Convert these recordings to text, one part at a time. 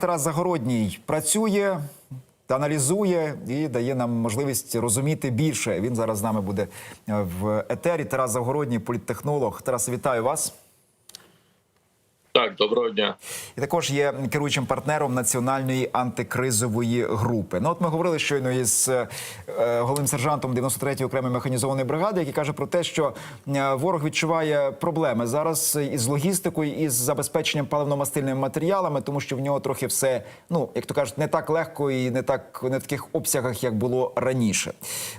Тарас Загородній працює, аналізує і дає нам можливість розуміти більше. Він зараз з нами буде е, в етері. Тарас Загородній, політтехнолог. Тарас, вітаю вас. Так, доброго дня. І також є керуючим партнером національної антикризової групи. Ну, от ми говорили щойно із е, головним сержантом 93-ї окремої механізованої бригади, який каже про те, що е, ворог відчуває проблеми зараз із логістикою, із забезпеченням паливно-мастильними матеріалами, тому що в нього трохи все, ну як то кажуть, не так легко і не так не в таких обсягах, як було раніше.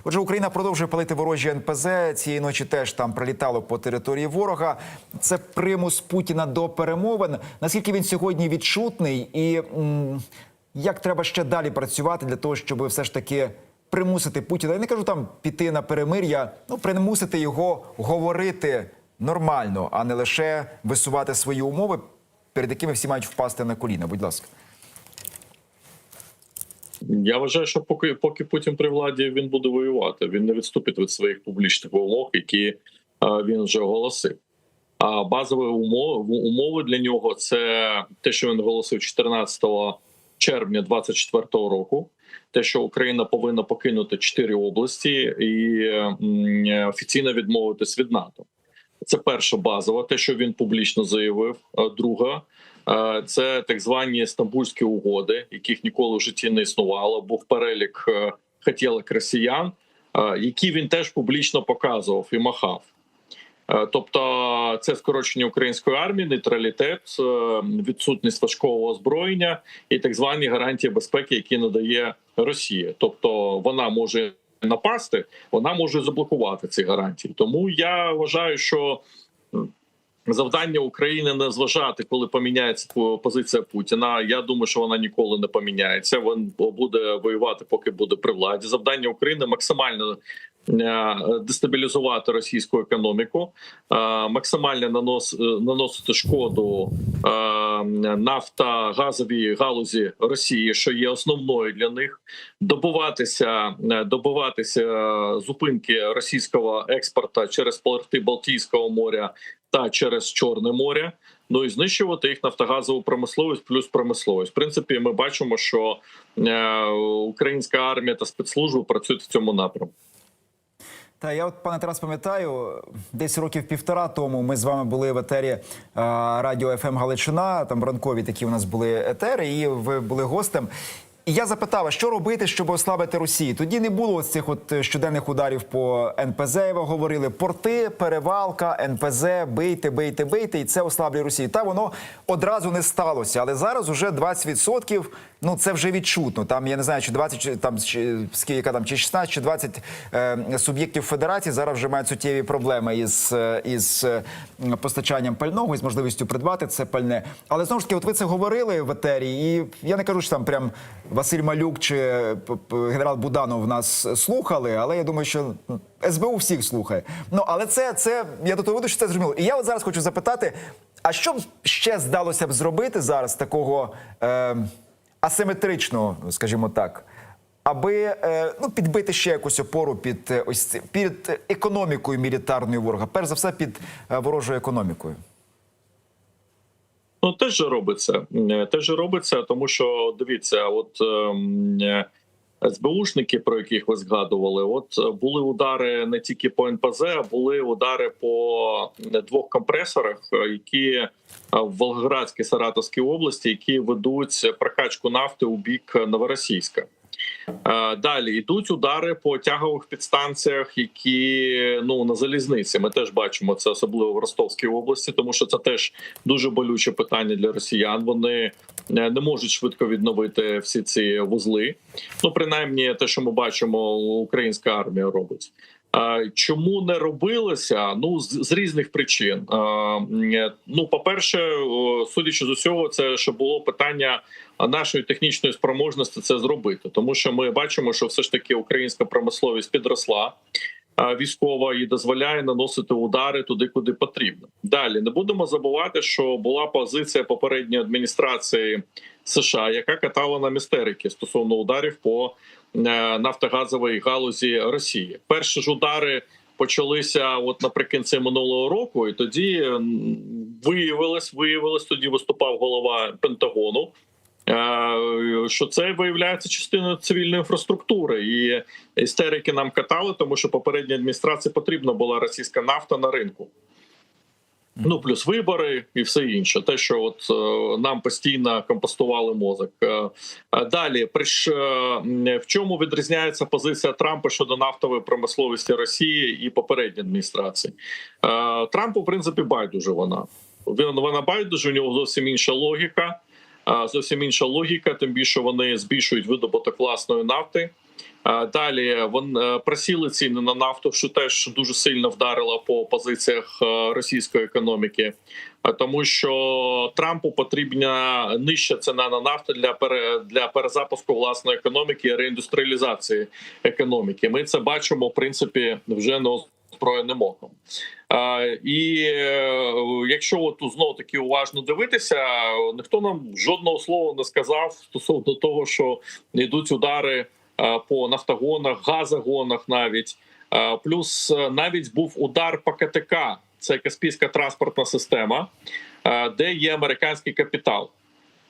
Отже, Україна продовжує палити ворожі НПЗ. Цієї ночі теж там прилітало по території ворога. Це примус Путіна до перемоги перемовин. Наскільки він сьогодні відчутний, і як треба ще далі працювати для того, щоб все ж таки примусити Путіна? Я не кажу там піти на перемир'я, ну примусити його говорити нормально, а не лише висувати свої умови, перед якими всі мають впасти на коліна. Будь ласка. Я вважаю, що поки поки Путін при владі він буде воювати. Він не відступить від своїх публічних вимог, які а, він вже оголосив. А базові умови умови для нього це те, що він оголосив 14 червня 2024 року. Те, що Україна повинна покинути чотири області і офіційно відмовитись від НАТО. Це перша базова, те, що він публічно заявив. Друга е, це так звані стамбульські угоди, яких ніколи в житті не існувало. Був перелік е, хотілок росіян, е, які він теж публічно показував і махав. Е, Тобто це скорочення української армії, нейтралітет, е, відсутність важкого озброєння і так звані гарантії безпеки, які надає Росія. Тобто вона може напасти, вона може заблокувати ці гарантії. Тому я вважаю, що завдання України не зважати, коли поміняється по- позиція Путіна. Я думаю, що вона ніколи не поміняється. Він буде воювати, поки буде при владі. Завдання України максимально е, дестабілізувати російську економіку, е, максимально нанос, е, наносити шкоду е, нафтогазовій галузі Росії, що є основною для них, добуватися, е, добуватися зупинки російського експорту через порти Балтійського моря та через Чорне море. Ну і знищувати їх нафтогазову промисловість плюс промисловість. В принципі, ми бачимо, що е, українська армія та спецслужби працюють в цьому напрямку. Та я от пане Тарас пам'ятаю, десь років півтора тому ми з вами були в етері е, радіо ФМ Галичина. Там ранкові такі у нас були етери, і ви були гостем. І я запитав, що робити, щоб ослабити Росію? Тоді не було ось цих от щоденних ударів по НПЗ. Ви говорили порти, перевалка, НПЗ, бийте, бийте, бийте, і це ослаблює Росію. Та воно одразу не сталося. Але зараз уже 20%, ну це вже відчутно. Там я не знаю, чи 20, чи там чи, скільки там чи 16, чи 20 е, суб'єктів федерації зараз вже мають суттєві проблеми із, е, із е, постачанням пального, із можливістю придбати це пальне. Але знову ж таки, от ви це говорили в етері, і я не кажу, що там прям Василь Малюк чи генерал Буданов нас слухали, але я думаю, що СБУ всіх слухає. Ну але це, це я до того веду, що це зрозуміло. І я от зараз хочу запитати: а що б ще здалося б зробити зараз такого е, асиметричного, скажімо так? Аби е, ну підбити ще якусь опору під е, ось під економікою мілітарною ворога, перш за все під е, ворожою економікою. Ну теж робиться. Е, Теж робиться, тому що дивіться, от ем, е, СБУшники, про яких ви згадували, от е, були удари не тільки по НПЗ, а були удари по двох компресорах, е, які в Волгоградській Саратовській області, які ведуть прокачку нафти у бік Новоросійська. Е, Далі йдуть удари по тягових підстанціях, які ну на залізниці. Ми теж бачимо це, особливо в Ростовській області, тому що це теж дуже болюче питання для росіян. Вони е, не можуть швидко відновити всі ці вузли. Ну, принаймні, те, що ми бачимо, українська армія робить. Е, Чому не робилося? Ну з, з різних причин. Ну, по перше, судячи з усього, це ще було питання нашої технічної спроможності це зробити, тому що ми бачимо, що все ж таки українська промисловість підросла. Військова і дозволяє наносити удари туди, куди потрібно. Далі не будемо забувати, що була позиція попередньої адміністрації США, яка катала на містерики стосовно ударів по е, нафтогазовій галузі Росії. Перші ж удари почалися от наприкінці минулого року, і тоді виявилось, виявилось, тоді виступав голова Пентагону що це виявляється частиною цивільної інфраструктури, і істерики нам катали, тому що попередній адміністрації потрібна була російська нафта на ринку. Ну, плюс вибори і все інше. Те, що от е, нам постійно компостували мозок. Е, е, далі, приш, е, в чому відрізняється позиція Трампа щодо нафтової промисловості Росії і попередньої адміністрації? Е, Трампу, в принципі, байдуже вона. Вона байдуже, у нього зовсім інша логіка. Зовсім інша логіка, тим більше вони збільшують видобуток власної нафти. Далі вон е, просіли ціни на нафту, що теж дуже сильно вдарило по позиціях е, російської економіки, тому що Трампу потрібна нижча ціна на нафту для для перезапуску власної економіки і реіндустріалізації економіки. Ми це бачимо в принципі вже неозброєним оком. Е, І якщо от знов таки уважно дивитися, ніхто нам жодного слова не сказав стосовно того, що йдуть удари по нафтогонах, газогонах, навіть плюс е, навіть був удар по КТК, це Каспійська транспортна система, де є американський капітал.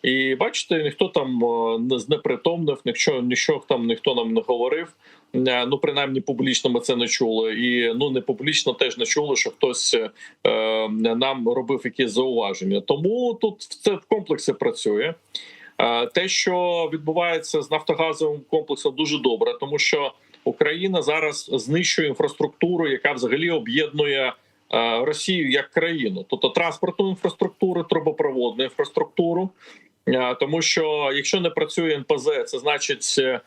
І бачите, ніхто там е, не знепритомнив, нічого, нічого там ніхто нам не говорив. Е, Ну, принаймні, публічно ми це не чули. І ну не публічно теж не чули, що хтось е, нам робив якісь зауваження. Тому тут це в комплексі працює. Е, Те, що відбувається з нафтогазовим комплексом, дуже добре, тому що Україна зараз знищує інфраструктуру, яка взагалі об'єднує е, Росію як країну, тобто транспортну інфраструктуру, трубопроводну інфраструктуру. Е, Тому що якщо не працює НПЗ, це значить е,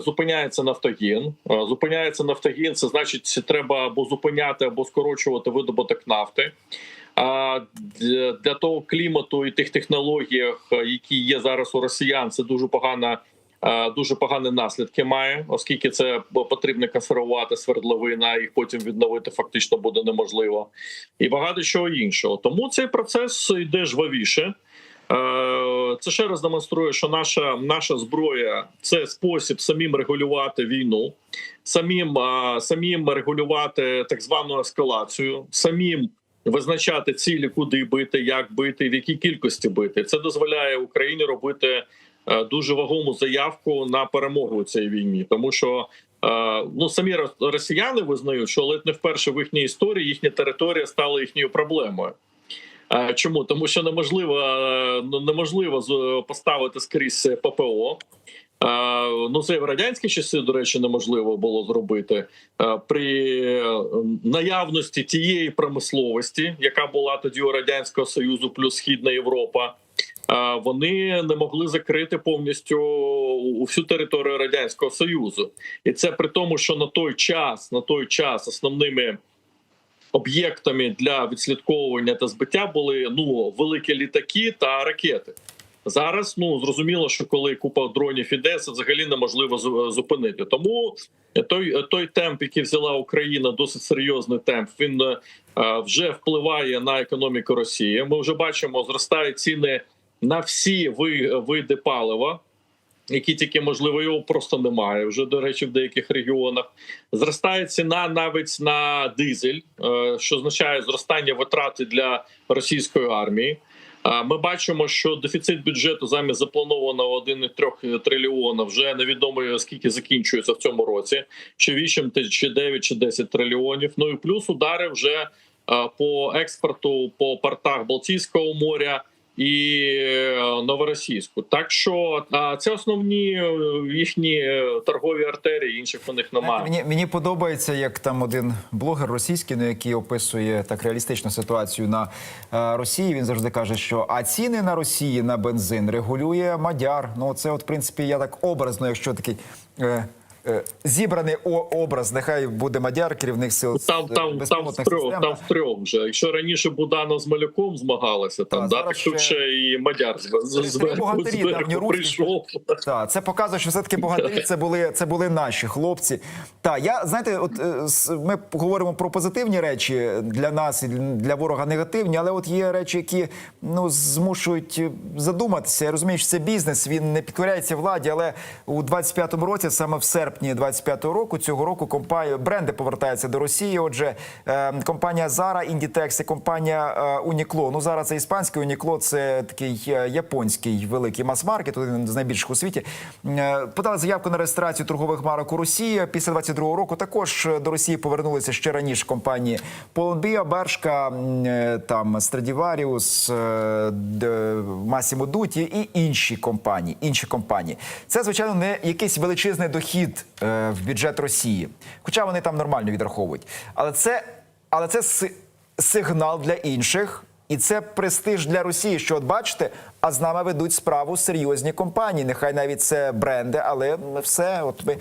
зупиняється нафтогін. Е, Зупиняється нафтогін, це значить, треба або зупиняти, або скорочувати видобуток нафти. А для того клімату і тих технологіях, е, які є зараз у росіян, це дуже погана. е, Дуже погані наслідки має, оскільки це потрібно консервувати свердловина, їх потім відновити фактично буде неможливо, і багато чого іншого. Тому цей процес йде жвавіше. Це ще раз демонструє, що наша наша зброя це спосіб самим регулювати війну, самим, самим регулювати так звану ескалацію, самим визначати цілі, куди бити, як бити, в якій кількості бити. Це дозволяє Україні робити е, дуже вагому заявку на перемогу у цій війні, тому що. е, Ну, самі росіяни визнають, що ледь не вперше в їхній історії їхня територія стала їхньою проблемою. Е, Чому тому, що неможливо е, ну, неможливо з- поставити скрізь ППО. Е, Ну, це в радянські часи, до речі, неможливо було зробити Е, при е, наявності тієї промисловості, яка була тоді у радянського союзу, плюс Східна Європа. е, Вони не могли закрити повністю всю територію радянського союзу, і це при тому, що на той час, на той час, основними об'єктами для відслідковування та збиття були ну великі літаки та ракети. Зараз ну зрозуміло, що коли купа дронів іде, це взагалі неможливо зупинити. Тому той, той темп, який взяла Україна, досить серйозний темп. Він е, вже впливає на економіку Росії. Ми вже бачимо, зростають ціни на всі ви- види палива. Які тільки можливо його просто немає вже до речі в деяких регіонах. Зростає ціна навіть на дизель, е, що означає зростання витрати для російської армії. Ми бачимо, що дефіцит бюджету замість запланованого 1,3 трильйона вже невідомо скільки закінчується в цьому році, чи 8, ти- чи 9, чи 10 трильйонів. Ну і плюс удари вже е, по експорту по портах Балтійського моря і е, новоросійську. Так що це основні е, їхні е, торгові артерії, інших у них немає. Мені, мені подобається, як там один блогер російський, ну, який описує так реалістичну ситуацію на Росії. Він завжди каже, що а ціни на Росії на бензин регулює Мадяр. Ну це, от, в принципі, я так образно, якщо такий. Е, Зібраний образ, нехай буде Мадяр, керівник сил Там е, там там безпілотних втрьох, систем. там втрьох вже. Якщо раніше Буданов з Малюком змагалися, там Та, да, так тут ще- ще і Мадяр з- з- зверху, богатирі, зверху давньоруські. прийшов. Так, це показує, що все-таки богатирі це були, це були наші хлопці. Так, я знаєте, от е, ми говоримо про позитивні речі для нас і для ворога негативні, але от є речі, які ну змушують задуматися. Я розумію, що це бізнес, він не підкоряється владі, але у 25-му році, саме в серпні. Серпні 25-го року. Цього року компанія бренди повертаються до Росії. Отже, е, компанія Zara, Inditex і компанія е, Uniqlo. Ну зараз це іспанський Uniqlo, це такий е, японський великий мас-маркет, один з найбільших у світі. Е, Подали заявку на реєстрацію торгових марок у Росії. Після 22-го року також до Росії повернулися ще раніше компанії Pull&Bear, Бершка, там Stradivarius, е, Д- Massimo Dutti і інші компанії. Інші компанії. Це звичайно не якийсь величезний дохід в бюджет Росії, хоча вони там нормально відраховують. Але це, але це си- сигнал для інших. І це престиж для Росії, що от бачите, а з нами ведуть справу серйозні компанії. Нехай навіть це бренди, але все, от ви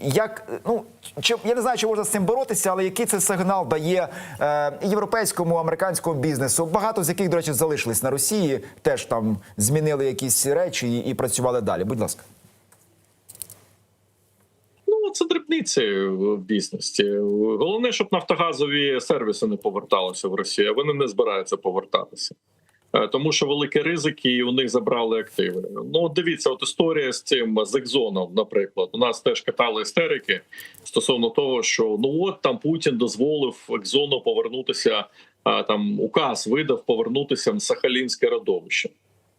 як ну чи я не знаю, чи можна з цим боротися, але який це сигнал дає е, європейському американському бізнесу? Багато з яких, до речі, залишились на Росії, теж там змінили якісь речі і, і працювали далі. Будь ласка. Ну це дрібниці в бізнесі. Головне, щоб нафтогазові сервіси не поверталися в Росію. а Вони не збираються повертатися. Е, Тому що великі ризики, і у них забрали активи. Ну, дивіться, от історія з цим з Екзоном, наприклад, у нас теж катали істерики стосовно того, що ну от там Путін дозволив Екзону повернутися. Там указ видав повернутися в Сахалінське родовище.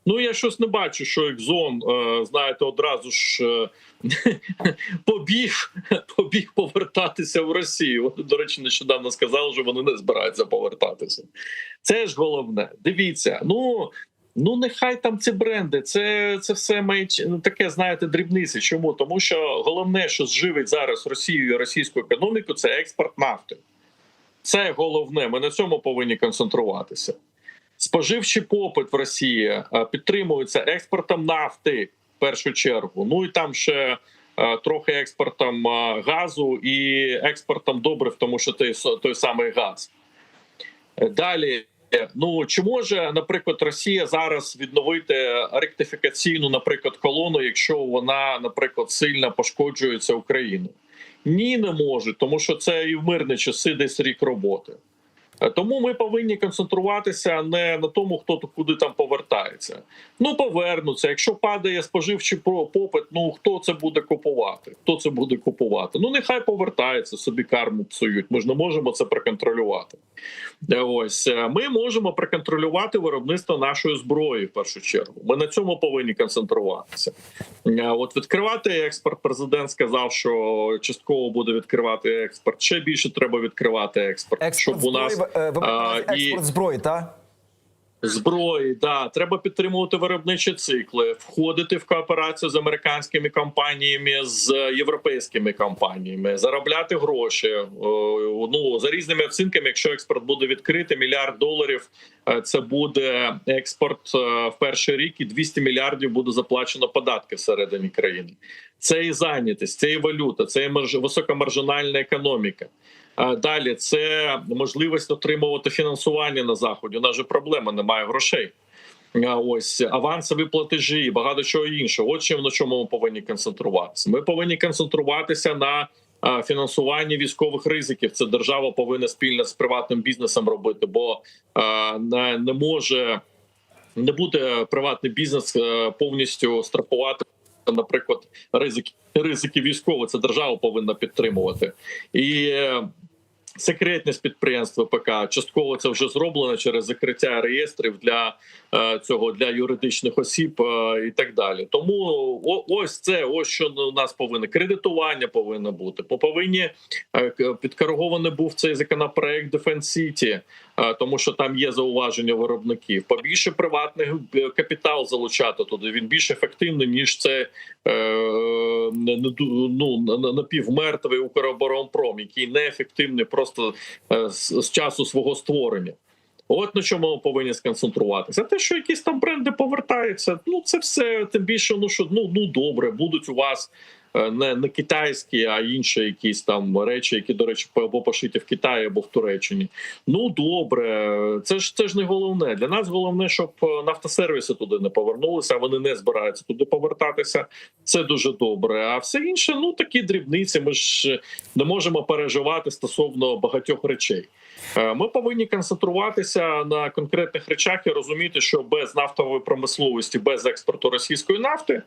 Ну я щось не бачу, що Екзон, е, знаєте, одразу ж е, побіг, побіг повертатися в Росію. До речі, нещодавно сказали, що вони не збираються повертатися. Це ж головне. Дивіться, ну. Ну, нехай там ці бренди, це це все має ну, таке, знаєте, дрібниці. Чому? Тому що головне, що зживить зараз Росію і російську економіку, це експорт нафти. Це головне. Ми на цьому повинні концентруватися. Споживчий попит в Росії е, підтримується експортом нафти в першу чергу. Ну і там ще е, трохи експортом е, газу і експортом добрив, тому що той, той самий газ. Далі. Ну чи може, наприклад, Росія зараз відновити ректифікаційну, наприклад, колону, якщо вона, наприклад, сильно пошкоджується Україну? Ні, не може, тому що це і в мирні часи десь рік роботи. Е, Тому ми повинні концентруватися не на тому, хто тут куди там повертається. Ну повернуться. Якщо падає споживчий про- попит, ну хто це буде купувати? Хто це буде купувати? Ну нехай повертається, собі карму псують. Ми ж не можемо це проконтролювати. Е, Ось е, ми можемо проконтролювати виробництво нашої зброї в першу чергу. Ми на цьому повинні концентруватися. От відкривати експорт. Президент сказав, що частково буде відкривати експорт. Ще більше треба відкривати експорт, Експорт щоб у нас ви на і- експорт зброї, та? зброї. Да, треба підтримувати виробничі цикли, входити в кооперацію з американськими компаніями, з європейськими компаніями, заробляти гроші. Ну за різними оцінками, якщо експорт буде відкритий, мільярд доларів е, це буде експорт е, в перший рік, і 200 мільярдів буде заплачено податки всередині країни. Це і зайнятість, це і валюта, це і марж... високомаржинальна економіка. Далі це можливість отримувати фінансування на заході. У нас же проблема немає грошей. Ось авансові платежі, багато чого іншого. От чим на чому ми повинні концентруватися. Ми повинні концентруватися на фінансуванні військових ризиків. Це держава повинна спільно з приватним бізнесом робити, бо не, може не буде приватний бізнес е, повністю страхувати. Наприклад, ризики ризики військові, це держава повинна підтримувати і е, секретність підприємства ПК частково це вже зроблено через закриття реєстрів для е, цього для юридичних осіб е, і так далі. Тому ось це ось що у нас повинно кредитування повинно бути. Ми повинні е, підкоригований був цей законопроект е, тому що там є зауваження виробників. Побільше приватний капітал залучати туди. Він більш ефективний ніж це ну на- на- напівмертвий Укроборонпром, який неефективний просто е, з, з часу свого створення. От на чому ми повинні сконцентруватися. Те, що якісь там бренди повертаються, ну це все тим більше, ну що ну ну добре, будуть у вас не, не китайські, а інші якісь там речі, які, до речі, або пошиті в Китаї або в Туреччині. Ну добре, це ж це ж не головне. Для нас головне, щоб е, нафтосервіси туди не повернулися, вони не збираються туди повертатися. Це дуже добре. А все інше, ну такі дрібниці. Ми ж не можемо переживати стосовно багатьох речей. Е, Ми повинні концентруватися на конкретних речах і розуміти, що без нафтової промисловості, без експорту російської нафти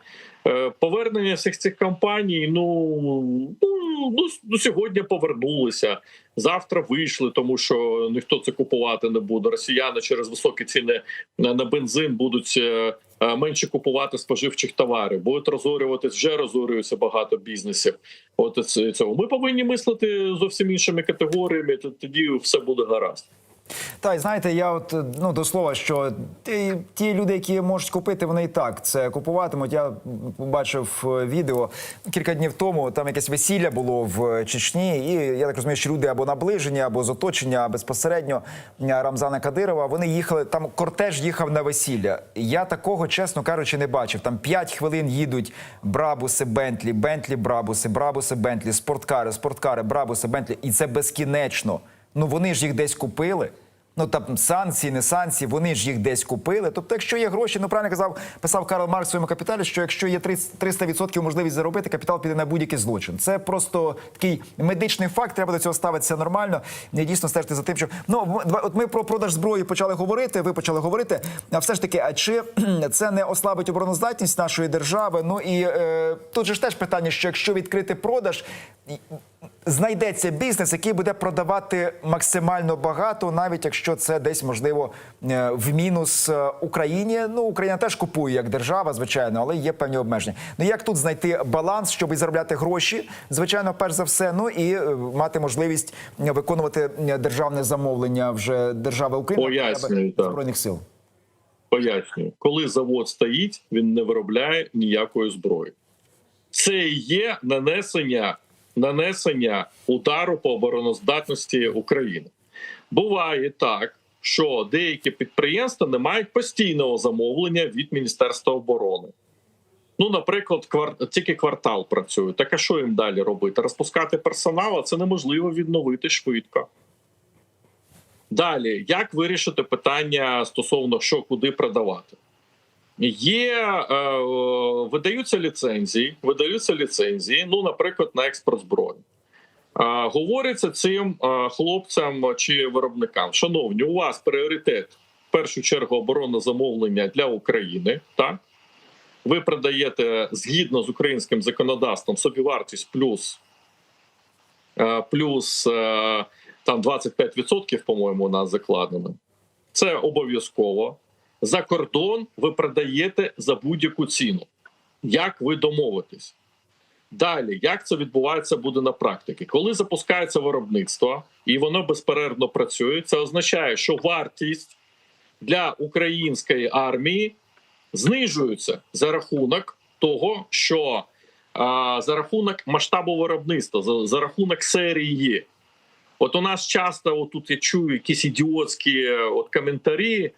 Е, Повернення всіх цих компаній, ну, ну, ну, ну сьогодні повернулися. Завтра вийшли, тому що ніхто це купувати не буде. Росіяни через високі ціни на, бензин будуть е, е, менше купувати споживчих товарів, будуть розорюватись, вже розорюються багато бізнесів. От цього. Ми повинні мислити зовсім іншими категоріями. Тоді все буде гаразд. Та й знаєте, я от ну до слова, що ті, ті люди, які можуть купити, вони і так це купуватимуть. Я побачив е, відео кілька днів тому. Там якесь весілля було в Чечні, і я так розумію, що люди або наближені, або з оточення безпосередньо Рамзана Кадирова. Вони їхали там. Кортеж їхав на весілля. Я такого, чесно кажучи, не бачив. Там 5 хвилин їдуть брабуси, Бентлі, Бентлі, брабуси, брабуси, Бентлі, спорткари, спорткари, брабуси, Бентлі, і це безкінечно. Ну вони ж їх десь купили. Ну там санкції, не санкції, вони ж їх десь купили. Тобто, якщо є гроші, ну правильно казав, писав Карл Маркс в своєму капіталі, що якщо є 300% можливість заробити, капітал піде на будь-який злочин. Це просто такий медичний факт. Треба до цього ставитися нормально. І дійсно стежити за тим, що ну от ми про продаж зброї почали говорити. Ви почали говорити. А все ж таки, а чи це не ослабить обороноздатність нашої держави? Ну і е, тут же ж теж питання, що якщо відкрити продаж. Знайдеться бізнес, який буде продавати максимально багато, навіть якщо це десь можливо е, в мінус е, Україні. Ну Україна теж купує як держава, звичайно, але є певні обмеження. Ну як тут знайти баланс, щоб і заробляти гроші, звичайно, перш за все, ну і е, мати можливість виконувати державне замовлення вже держави України Пояснюю, так. збройних сил. Пояснюю, коли завод стоїть, він не виробляє ніякої зброї. Це і є нанесення, нанесення удару по обороноздатності України. Буває так, що деякі підприємства не мають постійного замовлення від Міністерства оборони. Ну, наприклад, квар... тільки квартал працює. Так а що їм далі робити? Розпускати персонал, а це неможливо відновити швидко. Далі, як вирішити питання стосовно що куди продавати? Є е, е, видаються ліцензії, видаються ліцензії, ну, наприклад, на експорт зброї. Е, говориться цим е, хлопцям чи виробникам: шановні, у вас пріоритет в першу чергу оборонне замовлення для України. Так ви продаєте згідно з українським законодавством собівартість плюс, е, плюс е, там 25%, по-моєму, у нас закладено. Це обов'язково. За кордон ви продаєте за будь-яку ціну. Як ви домовитесь? Далі, як це відбувається буде на практиці? Коли запускається виробництво і воно безперервно працює, це означає, що вартість для української армії знижується за рахунок того, що а, за рахунок масштабу виробництва, за, за рахунок серії. От у нас часто от тут я чую якісь ідіотські е, от коментарі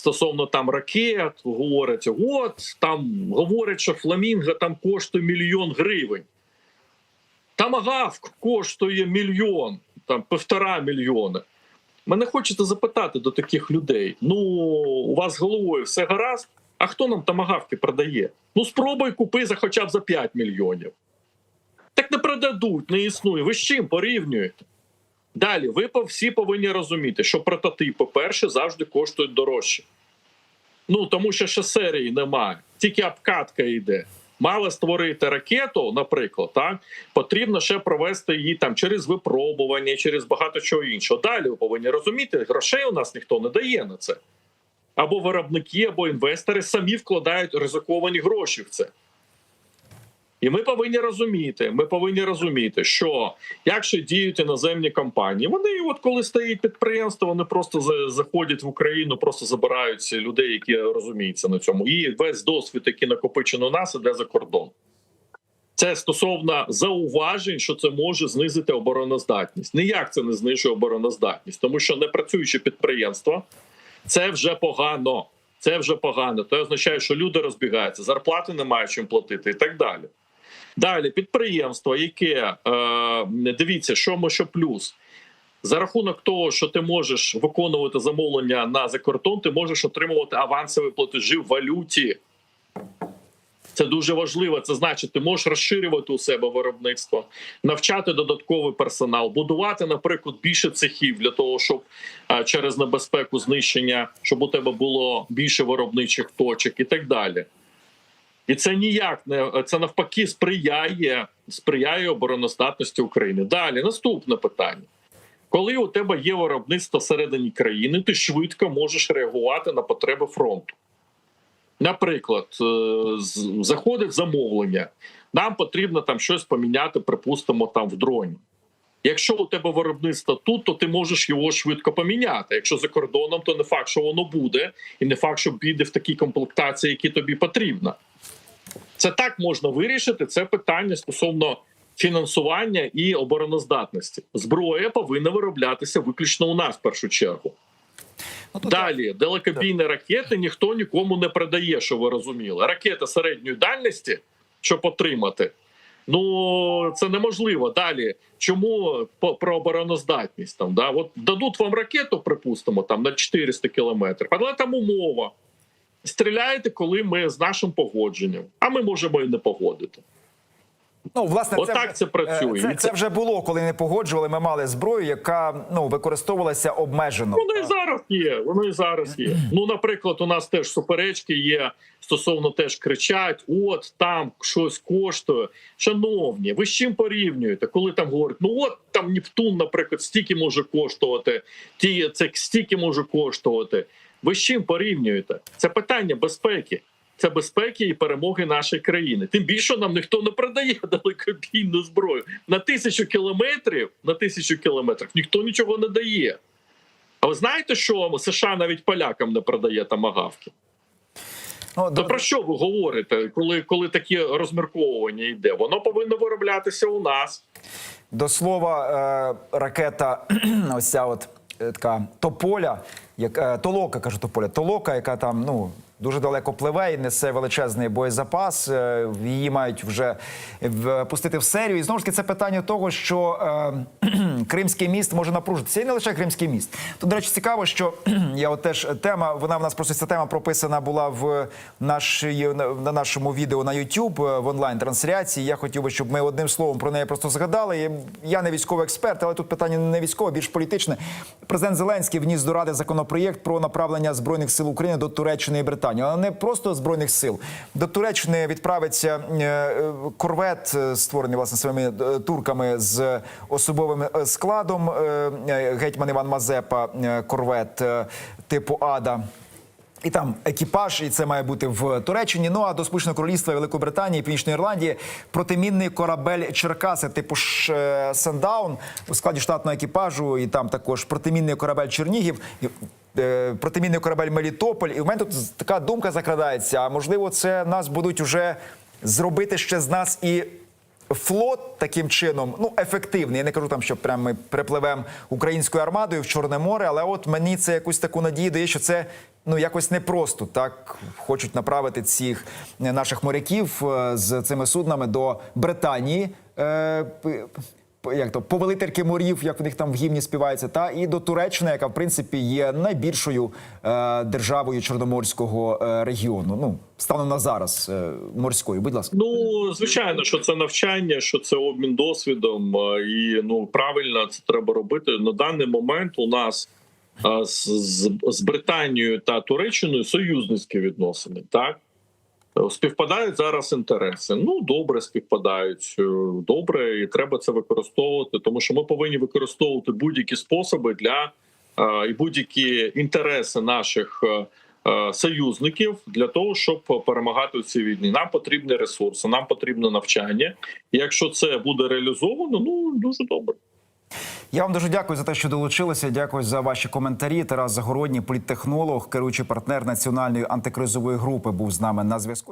стосовно там ракет. Говорять, от там говорять, що фламінго там коштує мільйон гривень. Тамагавк коштує мільйон, там півтора мільйона. Мене хочете запитати до таких людей: ну, у вас головою все гаразд? А хто нам тамагавки продає? Ну, спробуй купи за хоча б за 5 мільйонів. Так не продадуть, не існує. Ви з чим порівнюєте? Далі, ви всі повинні розуміти, що прототипи перші завжди коштують дорожче. Ну тому що ще серії немає, тільки обкатка йде. Мали створити ракету, наприклад, так потрібно ще провести її там через випробування, через багато чого іншого. Далі ви повинні розуміти, грошей у нас ніхто не дає на це. Або виробники, або інвестори самі вкладають ризиковані гроші в це. І ми повинні розуміти, ми повинні розуміти, що якщо діють іноземні компанії, вони, от коли стоїть підприємство, вони просто заходять в Україну, просто забирають людей, які розуміються на цьому. І весь досвід, який накопичено у нас, іде за кордон. Це стосовно зауважень, що це може знизити обороноздатність. Ніяк це не знижує обороноздатність, тому що непрацюючі підприємства це вже погано. Це вже погано. Це означає, що люди розбігаються, зарплати немає чим платити і так далі. Далі підприємство, яке е, дивіться, що ми що плюс. За рахунок того, що ти можеш виконувати замовлення на закордон, ти можеш отримувати авансові платежі в валюті. Це дуже важливо. Це значить, ти можеш розширювати у себе виробництво, навчати додатковий персонал, будувати, наприклад, більше цехів для того, щоб через небезпеку знищення, щоб у тебе було більше виробничих точок і так далі. І це ніяк не це навпаки сприяє сприяє обороноздатності України. Далі наступне питання. Коли у тебе є виробництво всередині країни, ти швидко можеш реагувати на потреби фронту. Наприклад, е, заходить замовлення, нам потрібно там щось поміняти, припустимо, там в дроні. Якщо у тебе виробництво тут, то ти можеш його швидко поміняти. Якщо за кордоном, то не факт, що воно буде, і не факт, що піде в такій комплектації, які тобі потрібно. Це так можна вирішити. Це питання стосовно фінансування і обороноздатності. Зброя повинна вироблятися виключно у нас в першу чергу. Ну, Далі далекобійні ракети ніхто нікому не продає, що ви розуміли. Ракета середньої дальності, щоб отримати. Ну це неможливо. Далі чому про обороноздатність там? Да, от дадуть вам ракету, припустимо, там на 400 кілометрів, але там умова. Стріляєте, коли ми з нашим погодженням, а ми можемо і не погодити. Ну, власне, Отак це працює. е, Це, І це це- вже було, коли не погоджували. Ми мали зброю, яка ну використовувалася обмежено. Воно і зараз є. Воно і зараз є. Ну, наприклад, у нас теж суперечки є стосовно теж кричать: от там щось коштує. Шановні, ви з чим порівнюєте? Коли там говорять, ну от там Нептун, наприклад, стільки може коштувати, ті це стільки може коштувати. Ви з чим порівнюєте? Це питання безпеки. Це безпеки і перемоги нашої країни. Тим більше нам ніхто не продає далекобійну зброю на тисячу кілометрів. На тисячу кілометрів ніхто нічого не дає. А ви знаєте, що США навіть полякам не продає тамагавки? Ну, То до- про що ви говорите, коли, коли такі розмірковування йде? Воно повинно вироблятися у нас. До слова, е, ракета, ось ця от така тополя, як е, толока, кажу тополя, толока, яка там ну дуже далеко пливе і несе величезний боєзапас. Е, її мають вже в- пустити в серію. І знову ж таки, це питання того, що е, Кримський міст може напружитися. І не лише Кримський міст. Тут, до речі, цікаво, що я от теж тема, вона в нас просто ця тема прописана була в нашій, на, на нашому відео на YouTube е, в онлайн-трансляції. Я хотів би, щоб ми одним словом про неї просто згадали. Я не військовий експерт, але тут питання не військове, більш політичне. Президент Зеленський вніс до ради законопроєкт про направлення збройних сил України до Туреччини і Британії, але не просто збройних сил. До Туреччини відправиться е, корвет, е, створений власне своїми е, турками з особовим складом. Гетьман Іван Мазепа, корвет типу Ада. І там екіпаж, і це має бути в Туреччині. Ну а до Сполученого Королівства Великої Британії, Північної Ірландії протимінний корабель Черкаси, типу Сандаун у складі штатного екіпажу, і там також протимінний корабель Чернігів, протимінний корабель Мелітополь. І в мене тут така думка закрадається. А можливо, це нас будуть уже зробити ще з нас і флот таким чином, ну ефективний. Я не кажу там, що прямо ми припливемо українською армадою в Чорне море, але от мені це якусь таку надію дає, що це ну якось непросто так хочуть направити цих е, наших моряків е, з цими суднами до Британії. Е, як то повелительки морів, як в них там в гімні співається, та і до Туреччини, яка в принципі є найбільшою е, державою чорноморського е, регіону. Ну станом на зараз е, морською. Будь ласка. Ну звичайно, що це навчання, що це обмін досвідом, а, і ну правильно це треба робити. На даний момент у нас а, з, з, Британією та Туреччиною союзницькі відносини. Так Е, співпадають зараз інтереси. Ну добре, співпадають Е, добре, і треба це використовувати, тому що ми повинні використовувати будь-які способи для е, і будь-які інтереси наших. е, е, Союзників для того, щоб перемагати у цій війні, нам потрібні ресурси, нам потрібне навчання. І якщо це буде реалізовано, ну дуже добре. Я вам дуже дякую за те, що долучилися. Дякую за ваші коментарі. Тарас Загородній, політтехнолог, керуючий партнер національної антикризової групи, був з нами на зв'язку.